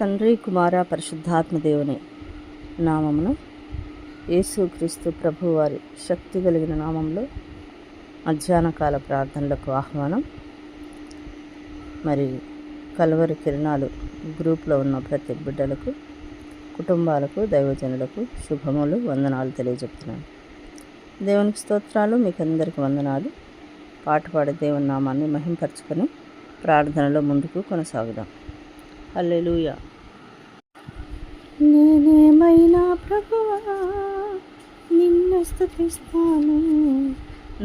తండ్రి కుమార పరిశుద్ధాత్మ దేవుని యేసుక్రీస్తు ప్రభువారి శక్తి కలిగిన నామంలో మధ్యాహ్న కాల ప్రార్థనలకు ఆహ్వానం. మరి కలవరి కిరణాలు గ్రూప్లో ఉన్న ప్రతి బిడ్డలకు కుటుంబాలకు దైవజనులకు శుభములు వందనాలు తెలియజెప్తున్నాను. దేవునికి స్తోత్రాలు మీకు అందరికీ వందనాలు. పాట పాడే దేవుని నామాన్ని మహింపరచుకొని ప్రార్థనలో ముందుకు కొనసాగుదాం. హల్లెలూయా. నేనేమైనా ప్రభువా? నిన్ను స్థుతిస్తాను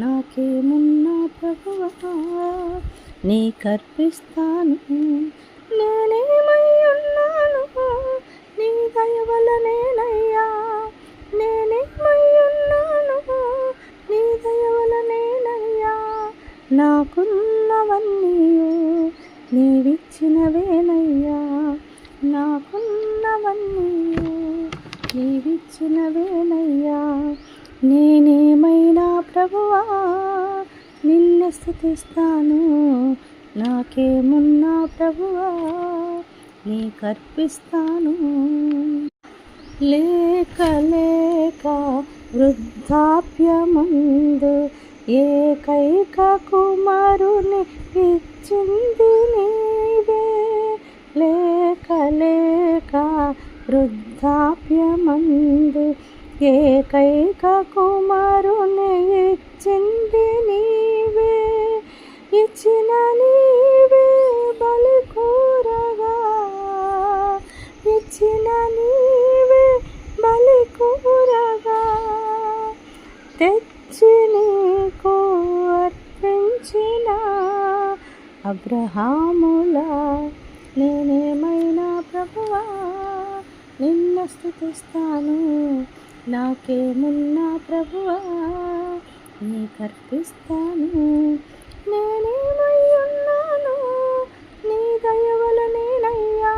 నాకేమున్నా ప్రభువా? నీ కర్పిస్తాను. నేనేమై ఉన్నాను? నీ దయవల నిన్ను నాకేమున్నా ప్రభువా నీ కర్పిస్తాను. లేక లేక వృద్ధాప్యమందు ఏకైక కుమారుని ఇచ్చింది నీవే. లేక లేక వృద్ధాప్యమందు ఏకైక కుమారుని ఇచ్చింది నీవే. ఇచ్చిన నీవే బలి కూరగా. ఇచ్చిన నీవే బలి కూరగా. తెచ్చి నీకు అర్పించిన అబ్రహాములా నేనేమైనా ప్రభువా? నిన్న స్థుతిస్తాను. నాకేమున్నా ప్రభువా? నీకర్పిస్తాను. నేనేమయ్యున్నాను నేనేమై ఉన్నాను నీ దయ నేనయ్యా.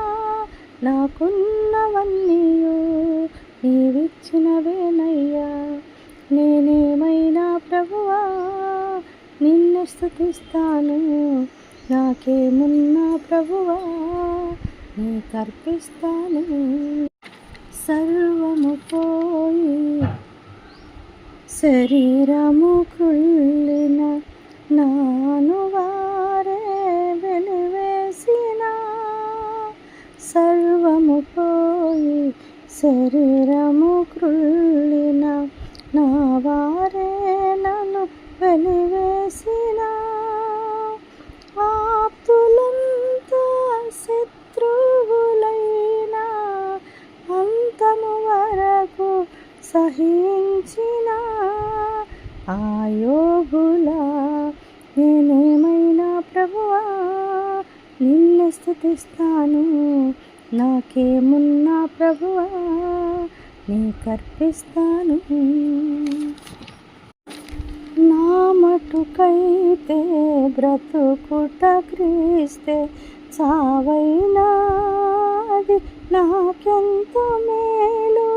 నాకున్నవన్నీ నీవిచ్చినవేనయ్యా. నేనేమైనా ప్రభువా? నిన్ను స్థుతిస్తాను నాకేమున్నా ప్రభువా? నీ కర్పిస్తాను సర్వము పోయి శరీరము కృళ్ళిన నాను వారే వెలివేసిన సర్వము పోయి శరీరము కృళ్ళిన నా వారే నన్ను వెలివేసిన. ఆప్తులంతా శత్రువులైన అంతము వరకు సహించిన. ఆయోగు స్థుతిస్తాను. నాకేమున్నా ప్రభువా నీ కర్పిస్తాను. నా మటుకైతే బ్రతుకుట క్రీస్తే చావైనా అది నాకెంత మేలు.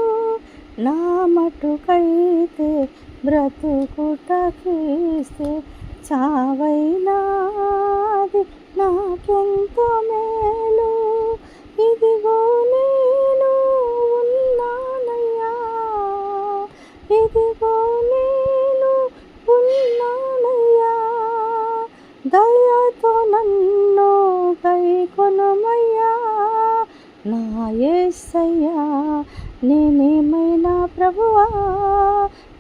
నా మటుకైతే బ్రతుకుట క్రీస్తే చావైనా అది నాకెంత మేలు. ఇదిగో నేను ఉన్నానయ్యా. ఇదిగో నేను ఉన్నానయ్యా. దయతో నన్ను కైకొనమయ్యా. నా ఏసయ్యా నేనేమైనా ప్రభువా?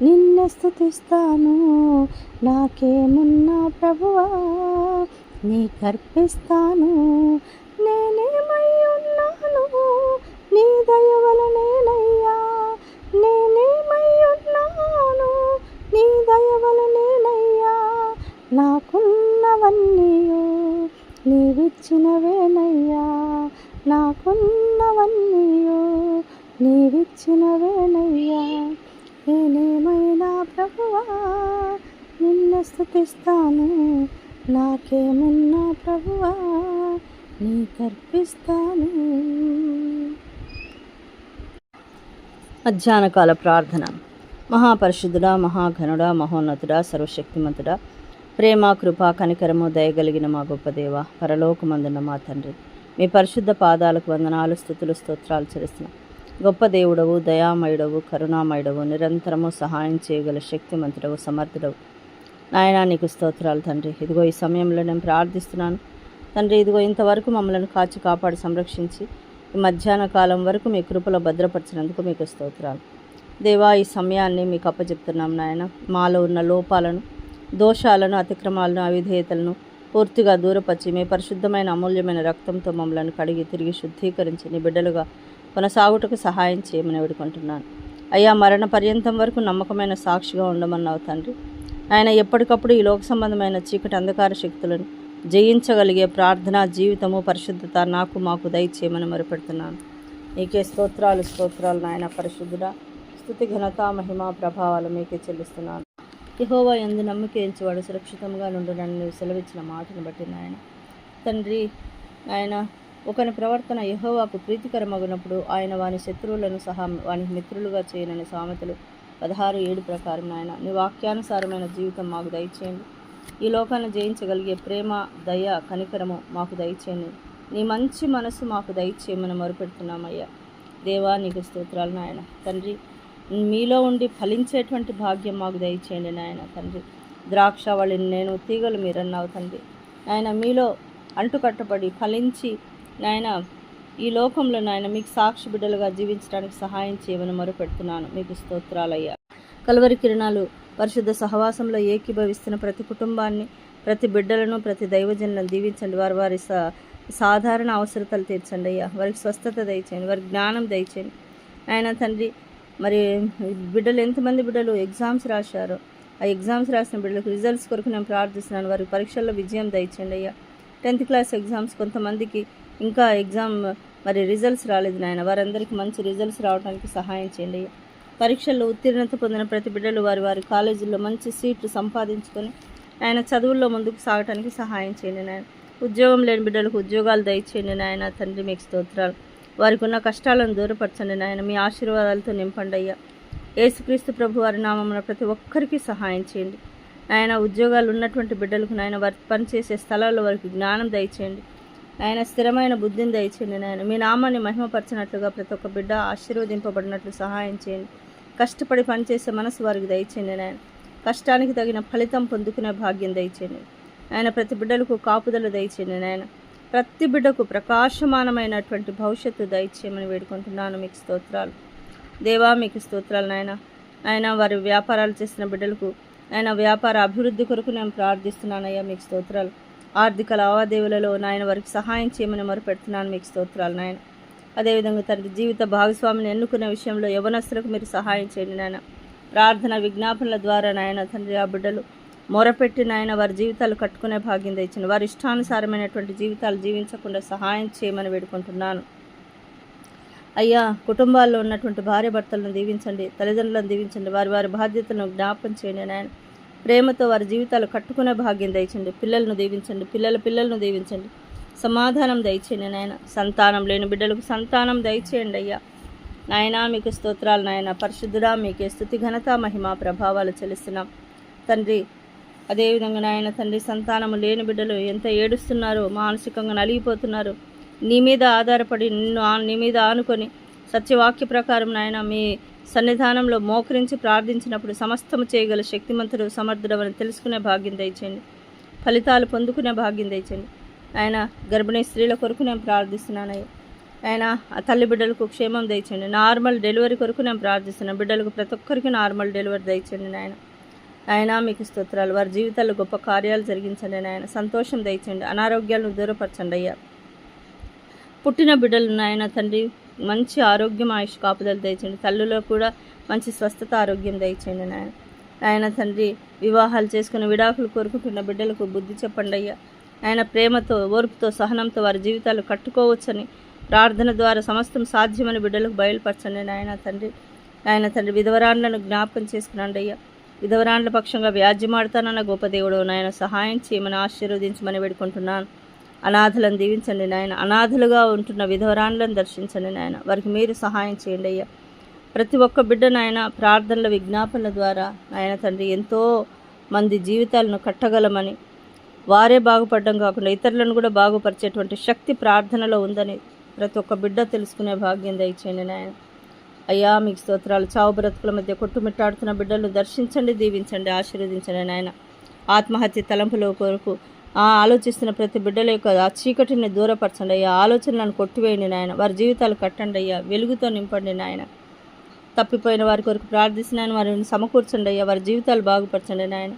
నిన్నే స్థుతిస్తాను నాకేమున్నా ప్రభువా? నీ కర్పిస్తాను నేనేమై ఉన్నాను నీ దయవల నేనయ్యా. నేనేమై ఉన్నాను నీ దయవల నేనయ్యా. నాకున్నవన్నీ నీవిచ్చినవేనయ్యా. నాకున్నవన్నీ నీవిచ్చినవేనయ్యా. నేనేమైనా ప్రభువా? నిన్ను స్థుతిస్తాను. నాకేమున్నా ప్రభువా నీ కర్పిస్తాను. మధ్యాహ్నకాల ప్రార్థన. మహాపరిశుద్ధుడా మహాఘనుడా మహోన్నతుడా సర్వశక్తిమంతుడా ప్రేమ కృప కనికరము దయగలిగిన మా గొప్ప దేవ పరలోకమందున్న మా తండ్రి. మీ పరిశుద్ధ పాదాలకు వందనాలు స్థుతులు స్తోత్రాలు చేస్తున్నాం గొప్ప దేవుడవు దయామయుడవు కరుణామయుడవు నిరంతరము సహాయం చేయగల శక్తిమంతుడవు సమర్థుడవు. నాయనా నీకు స్తోత్రాలు తండ్రి. ఇదిగో ఈ సమయంలో నేను ప్రార్థిస్తున్నాను. తండ్రి ఇదిగో ఇంతవరకు మమ్మల్ని కాచి కాపాడి సంరక్షించి ఈ మధ్యాహ్న కాలం వరకు మీ కృపలో భద్రపరిచినందుకు మీకు స్తోత్రాలు. దేవా ఈ సమయాన్ని మీకు అప్పచెప్తున్నాం నాయన. మాలో ఉన్న లోపాలను దోషాలను అతిక్రమాలను అవిధేయతలను పూర్తిగా దూరపరిచి మీ పరిశుద్ధమైన అమూల్యమైన రక్తంతో మమ్మలను కడిగి తిరిగి శుద్ధీకరించి నీ బిడ్డలుగా కొనసాగుటకు సహాయం చేయమని వేడుకుంటున్నాను. అయ్యా మరణ పర్యంతం వరకు నమ్మకమైన సాక్షిగా ఉండమన్నావు తండ్రి. ఆయన ఎప్పటికప్పుడు ఈ లోక సంబంధమైన చీకటి అంధకార శక్తులను జయించగలిగే ప్రార్థన జీవితము పరిశుద్ధత నాకు మాకు దయచేయమని మొరపెడుతున్నాను. నీకే స్తోత్రాలు స్తోత్రాలు నాయన పరిశుద్ధుడ. స్థుతి ఘనత మహిమ ప్రభావాలు మీకే చెల్లిస్తున్నాను. యహోవా ఎందు నమ్మకించేవాడు సురక్షితంగా నుండునని నన్ను సెలవిచ్చిన మాటను బట్టి నాయన. తండ్రి ఆయన ఒకని ప్రవర్తన యహోవాకు ప్రీతికరమగినప్పుడు ఆయన వాని శత్రువులను సహా వాని మిత్రులుగా చేయనని సామెతలు పదహారు ఏడు ప్రకారం నాయన నీ వాక్యానుసారమైన జీవితం మాకు దయచేయండి. ఈ లోకాన్ని జయించగలిగే ప్రేమ దయ కనికరము మాకు దయచేయండి. నీ మంచి మనసు మాకు దయచేయమని మొరుపెడుతున్నామయ్యా. దేవా నీకు స్తోత్రాలు నాయన. తండ్రి మీలో ఉండి ఫలించేటువంటి భాగ్యం మాకు దయచేయండి నాయన తండ్రి. ద్రాక్ష వాళ్ళని నేను తీగలు మీరన్నావు తండ్రి. నాయన మీలో అంటుకట్టబడి ఫలించి నాయన ఈ లోకంలో నాయన మీకు సాక్షి బిడ్డలుగా జీవించడానికి సహాయం చేయమని మొరపెడుతున్నాను. మీకు స్తోత్రాలయ్యా. కలవరి కిరణాలు పరిశుద్ధ సహవాసంలో ఏకీభవిస్తున్న ప్రతి కుటుంబాన్ని ప్రతి బిడ్డలను ప్రతి దైవజనులను దీవించండి. వారి వారి సా సాధారణ అవసరతలు తీర్చండి అయ్యా. వారికి స్వస్థత దయచేయండి. వారికి జ్ఞానం దయచేయండి. ఆయన తండ్రి మరి బిడ్డలు ఎంతమంది బిడ్డలు ఎగ్జామ్స్ రాశారు? ఆ ఎగ్జామ్స్ రాసిన బిడ్డలకు రిజల్ట్స్ కొరకు నేను ప్రార్థిస్తున్నాను. వారి పరీక్షల్లో విజయం దయచేయండి అయ్యా. టెన్త్ క్లాస్ ఎగ్జామ్స్ కొంతమందికి ఇంకా ఎగ్జామ్ మరి రిజల్ట్స్ రాలేదు నాయన. వారందరికీ మంచి రిజల్ట్స్ రావడానికి సహాయం చేయండి. పరీక్షల్లో ఉత్తీర్ణత పొందిన ప్రతి బిడ్డలు వారి వారి కాలేజీల్లో మంచి సీట్లు సంపాదించుకొని ఆయన చదువుల్లో ముందుకు సాగడానికి సహాయం చేయండి నాయన. ఉద్యోగం లేని బిడ్డలకు ఉద్యోగాలు దయచేయండి నాయన. తండ్రి మీకు స్తోత్రాలు. వారికి ఉన్న కష్టాలను దూరపరచండి నాయన. మీ ఆశీర్వాదాలతో నింపండి అయ్యా. యేసుక్రీస్తు ప్రభు వారి నామమున ప్రతి ఒక్కరికి సహాయం చేయండి. ఆయన ఉద్యోగాలు ఉన్నటువంటి బిడ్డలకు నాయన వారి పనిచేసే స్థలాల్లో వారికి జ్ఞానం దయచేయండి. ఆయన స్థిరమైన బుద్ధిని దయచేయండి నాయన. మీ నామాన్ని మహిమపరచినట్లుగా ప్రతి ఒక్క బిడ్డ ఆశీర్వదింపబడినట్లు సహాయం చేయండి. కష్టపడి పనిచేసే మనసు వారికి దయచేయండి నాయన. కష్టానికి తగిన ఫలితం పొందుకునే భాగ్యం దయచేయండి. ఆయన ప్రతి బిడ్డలకు కాపుదల దయచేయండి నాయన. ప్రతి బిడ్డకు ప్రకాశమానమైనటువంటి భవిష్యత్తు దయచేయమని వేడుకుంటున్నాను. మీకు స్తోత్రాలు. దేవా మీకు స్తోత్రాలు నాయన. ఆయన వారి వ్యాపారాలు చేసిన బిడ్డలకు ఆయన వ్యాపార అభివృద్ధి కొరకు నేను ప్రార్థిస్తున్నానయ్యా. మీకు స్తోత్రాలు. ఆర్థిక లావాదేవీలలో నాయన వారికి సహాయం చేయమని మొరపెడుతున్నాను మీకు స్తోత్రాలు నాయన. అదేవిధంగా తండ్రి జీవిత భాగస్వామిని ఎన్నుకున్న విషయంలో యవనస్తులకు మీరు సహాయం చేయండి నాయన. ప్రార్థన విజ్ఞాపనల ద్వారా నాయన తండ్రి ఆ బిడ్డలు మొరపెట్టి నాయన వారి జీవితాలు కట్టుకునే భాగ్యం తెచ్చిన వారి ఇష్టానుసారమైనటువంటి జీవితాలు జీవించకుండా సహాయం చేయమని వేడుకుంటున్నాను. అయ్యా కుటుంబాల్లో ఉన్నటువంటి భార్య భర్తలను దీవించండి తల్లిదండ్రులను దీవించండి వారి వారి బాధ్యతలను జ్ఞాపకం చేయండి నాయన. ప్రేమతో వారి జీవితాలు కట్టుకునే భాగ్యం దయచండి. పిల్లలను దీవించండి. పిల్లల పిల్లలను దీవించండి. సమాధానం దయచేయండి నాయన. సంతానం లేని బిడ్డలకు సంతానం దయచేయండి అయ్యా. నాయనా మీకు స్తోత్రాలు నాయన. పరిశుద్ధుడా మీకే స్థుతి ఘనత మహిమ ప్రభావాలు చెల్లిస్తున్నాం. తండ్రి అదేవిధంగా నాయన తండ్రి సంతానము లేని బిడ్డలు ఎంత ఏడుస్తున్నారో మానసికంగా నలిగిపోతున్నారు. నీ మీద ఆధారపడి నిన్ను నీ మీద ఆనుకొని సత్యవాక్య ప్రకారం నాయన మీ సన్నిధానంలో మోకరించి ప్రార్థించినప్పుడు సమస్తము చేయగల శక్తిమంతుడు సమర్థుడవని తెలుసుకునే భాగ్యం దయచేయండి. ఫలితాలు పొందుకునే భాగ్యం దయచేయండి. ఆయన గర్భిణీ స్త్రీల కొరకు నేను ప్రార్థిస్తున్నానయ్యా. ఆయన ఆ తల్లి బిడ్డలకు క్షేమం దయచండి నార్మల్ డెలివరీ కొరకు నేను ప్రార్థిస్తున్నాను. బిడ్డలకు ప్రతి ఒక్కరికి నార్మల్ డెలివరీ దయచండి నాయన. ఆయన మీకు స్తోత్రాలు. వారి జీవితాల్లో గొప్ప కార్యాలు జరిగించండి నాయన. సంతోషం దయచండి అనారోగ్యాలను దూరపరచండి అయ్యా. పుట్టిన బిడ్డలు నాయన తండ్రి మంచి ఆరోగ్యం ఆయుష్ కాపుదలు దయచేయండి. తల్లులో కూడా మంచి స్వస్థత ఆరోగ్యం దయచేయండి నాయన. ఆయన తండ్రి వివాహాలు చేసుకుని విడాకులు కోరుకుంటున్న బిడ్డలకు బుద్ధి చెప్పండి అయ్యా. ఆయన ప్రేమతో ఓర్పుతో సహనంతో వారి జీవితాలు కట్టుకోవచ్చని ప్రార్థన ద్వారా సమస్తం సాధ్యమని బిడ్డలకు బయలుపరచండి నాయన తండ్రి. ఆయన తండ్రి విధవరాండ్లను జ్ఞాపకం చేసుకున్నాండి అయ్యా. విధవరాండ్ల పక్షంగా వ్యాజ్యమాడతానన్న గొప్ప దేవుడు నాయన సహాయం చేయమని ఆశీర్వదించమని వేడుకుంటున్నాను. అనాథలను దీవించండి నాయన. అనాథలుగా ఉంటున్న విధవరాండ్లను దర్శించండి నాయన. వారికి మీరు సహాయం చేయండి అయ్యా. ప్రతి ఒక్క బిడ్డ నాయన ప్రార్థనల విజ్ఞాపనల ద్వారా నాయన తండ్రి ఎంతో మంది జీవితాలను కట్టగలమని వారే బాగుపడడం కాకుండా ఇతరులను కూడా బాగుపరిచేటువంటి శక్తి ప్రార్థనలో ఉందని ప్రతి ఒక్క బిడ్డ తెలుసుకునే భాగ్యం దయచేయండి నాయన. అయ్యా మీకు స్తోత్రాలు. చావు బ్రతుకుల మధ్య కొట్టుమిట్టాడుతున్న బిడ్డలు దర్శించండి దీవించండి ఆశీర్వదించండి నాయన. ఆత్మహత్య తలంపుల కొరకు ఆ ఆలోచిస్తున్న ప్రతి బిడ్డల యొక్క ఆ చీకటిని దూరపరచండి అయ్యా. ఆలోచనలను కొట్టివేయండి నాయన. వారి జీవితాలు కట్టండి అయ్యా. వెలుగుతో నింపండి నాయన. తప్పిపోయిన వారి కొరకు ప్రార్థిస్తున్నాను. వారిని సమకూర్చండి అయ్యా. వారి జీవితాలు బాగుపరచండి నాయన.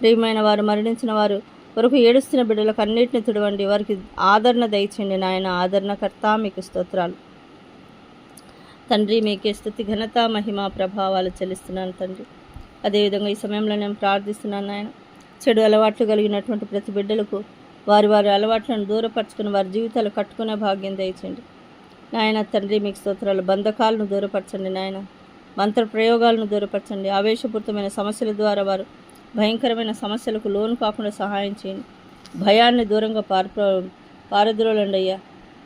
ప్రియమైన వారు మరణించిన వారు కొరకు ఏడుస్తున్న బిడ్డలకు అన్నిటిని తుడవండి. వారికి ఆదరణ దయచండి నాయన. ఆదరణకర్త మీకు స్తోత్రాలు. తండ్రి మీకే స్థుతి ఘనత మహిమ ప్రభావాలు చెల్లిస్తున్నాను తండ్రి. అదేవిధంగా ఈ సమయంలో నేను ప్రార్థిస్తున్నాను నాయన. చెడు అలవాట్లు కలిగినటువంటి ప్రతి బిడ్డలకు వారి వారి అలవాట్లను దూరపరచుకుని వారి జీవితాలు కట్టుకునే భాగ్యం దయచండి నాయన తండ్రి మీకు స్తోత్రాలు. బంధకాలను దూరపరచండి నాయన. మంత్ర ప్రయోగాలను దూరపరచండి. ఆవేశపూరితమైన సమస్యల ద్వారా వారు భయంకరమైన సమస్యలకు లోను కాకుండా సహాయం చేయండి. భయాన్ని దూరంగా పార్ప పారద్రోలండి అయ్యా.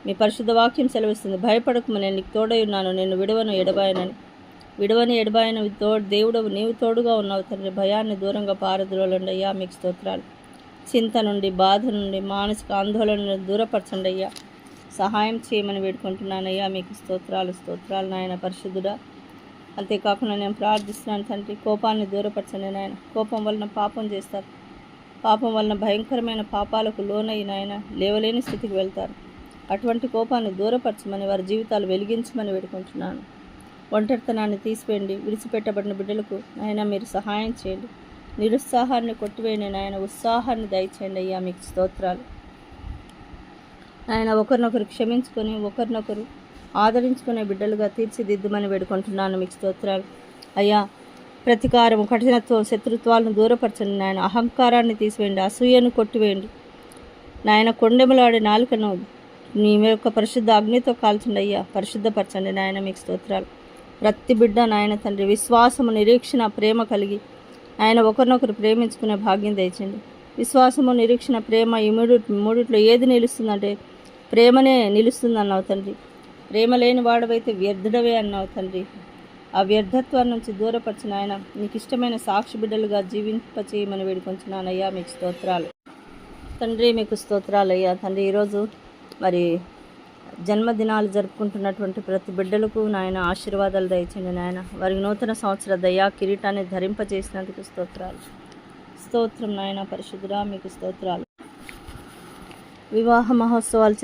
మీ పరిశుద్ధ వాక్యం సెలవిస్తుంది. భయపడకు నేను నీకు తోడై ఉన్నాను. నేను విడవను ఎడబాయనని. విడవని ఎడబాయన తోడు దేవుడు నీవు తోడుగా ఉన్నావు తండ్రి. భయాన్ని దూరంగా పారద్రోలండి అయ్యా మీకు స్తోత్రాలు. చింత నుండి బాధ నుండి మానసిక ఆందోళన దూరపరచండి అయ్యా. సహాయం చేయమని వేడుకుంటున్నానయ్యా మీకు స్తోత్రాలు స్తోత్రాలు నాయన పరిశుద్ధుడా. అంతేకాకుండా నేను ప్రార్థిస్తున్నాను తండ్రి కోపాన్ని దూరపరచండి నాయన. కోపం వలన పాపం చేస్తారు. పాపం వలన భయంకరమైన పాపాలకు లోనై నాయన లేవలేని స్థితికి వెళ్తారు. అటువంటి కోపాన్ని దూరపరచమని వారి జీవితాలు వెలిగించమని వేడుకుంటున్నాను. ఒంటరితనాన్ని తీసివేయండి. విడిచిపెట్టబడిన బిడ్డలకు నాయన మీరు సహాయం చేయండి. నిరుత్సాహాన్ని కొట్టివేయండి. నాయన ఉత్సాహాన్ని దయచేయండి. అయ్యా మీకు స్తోత్రాలు. ఆయన ఒకరినొకరు క్షమించుకొని ఒకరినొకరు ఆదరించుకునే బిడ్డలుగా తీర్చిదిద్దుమని వేడుకుంటున్నాను. మీకు స్తోత్రాలు. అయ్యా ప్రతీకారం కఠినత్వం శత్రుత్వాలను దూరపరచండి. నాయన అహంకారాన్ని తీసివేయండి. అసూయను కొట్టివేయండి. నాయన కొండెములాడే నాలుకను మీ యొక్క పరిశుద్ధ అగ్నితో కాల్చండి. అయ్యా పరిశుద్ధపరచండి. నాయన మీకు స్తోత్రాలు. ప్రతి బిడ్డ నాయన తండ్రి విశ్వాసము నిరీక్షణ ప్రేమ కలిగి ఆయన ఒకరినొకరు ప్రేమించుకునే భాగ్యం తెచ్చండి విశ్వాసము నిరీక్షణ ప్రేమ ఈ మూడు మూడిట్లో ఏది నిలుస్తుందంటే ప్రేమనే నిలుస్తుంది అన్నావు తండ్రి. ప్రేమ లేని వాడవైతే వ్యర్థుడవే అన్నావు తండ్రి. ఆ వ్యర్థత్వాన్ని నుంచి దూరపరిచిన ఆయన నీకు ఇష్టమైన సాక్షి బిడ్డలుగా జీవింపచేయమని వేడుకొంచున్నానయ్యా మీకు స్తోత్రాలు. తండ్రి మీకు స్తోత్రాలు అయ్యా తండ్రి ఈరోజు మరి జన్మదినాలు జరుపుకుంటున్నటువంటి ప్రతి బిడ్డలకు నాయన ఆశీర్వాదాలు దయచండి నాయన. వారికి నూతన సంవత్సర దయా కిరీటాన్ని ధరింపజేసినందుకు స్తోత్రాలు. స్తోత్రం నాయన పరిశుద్ధురా మీకు స్తోత్రాలు. వివాహ మహోత్సవాలు